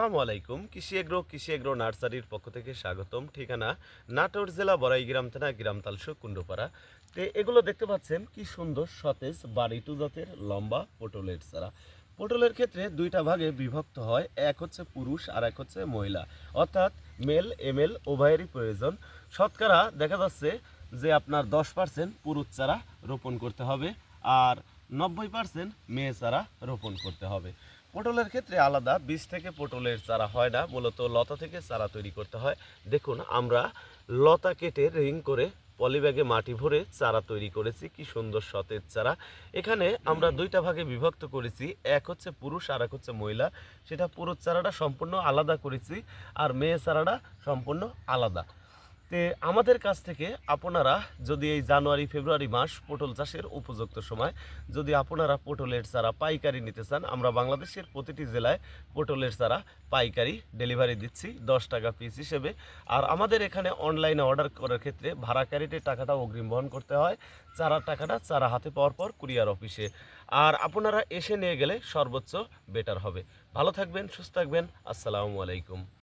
আসসালামু আলাইকুম। কৃষি এগ্রো কৃষি এগ্রো নার্সারির পক্ষ থেকে স্বাগতম। ঠিকানা নাটোর জেলা বড়াই গ্রাম থানা গ্রাম তালসো কুণ্ডপাড়া তো এগুলো দেখতে পাচ্ছেন কি সুন্দর সতেজ বাড়িটু জাতের লম্বা পটলের চারা। পটলের ক্ষেত্রে দুইটা ভাগে বিভক্ত হয়, এক হচ্ছে পুরুষ আর এক হচ্ছে মহিলা। অর্থাৎ মেল, এমএল উভয়েরই প্রয়োজন। শতকরা দেখা যাচ্ছে যে আপনার দশ পার্সেন্ট পুরুষ চারা রোপণ করতে হবে আর নব্বই পার্সেন্ট মেয়ে চারা রোপণ করতে হবে। পটলের ক্ষেত্রে আলাদা, বীজ থেকে পটলের চারা হয় না, মূলত লতা থেকে চারা তৈরি করতে হয়। দেখুন, আমরা লতা কেটে রিং করে পলিব্যাগে মাটি ভরে চারা তৈরি করেছি, কি সুন্দর সতেজ চারা। এখানে আমরা দুইটা ভাগে বিভক্ত করেছি, এক হচ্ছে পুরুষ, আর এক হচ্ছে মহিলা। সেটা পুরুষ চারাটা সম্পূর্ণ আলাদা করেছি, আর মেয়ে চারাটা সম্পূর্ণ আলাদা। তে আমাদের কাছ থেকে আপনারা যদি এই জানুয়ারি, ফেব্রুয়ারি মাস পটল চাষের উপযুক্ত সময় যদি আপনারা পটলের চারা পাইকারি নিতে চান, আমরা বাংলাদেশের প্রতিটি জেলায় পটলের চারা পাইকারি ডেলিভারি দিচ্ছি, দশ টাকা পিস হিসেবে। আর আমাদের এখানে অনলাইনে অর্ডার করার ক্ষেত্রে ভাড়া টাকাটা অগ্রিম বহন করতে হয়। চারার টাকাটা চারা হাতে পাওয়ার পর কুরিয়ার অফিসে। আর আপনারা এসে নিয়ে গেলে সর্বোচ্চ বেটার হবে। ভালো থাকবেন, সুস্থ থাকবেন। আসসালামু আলাইকুম।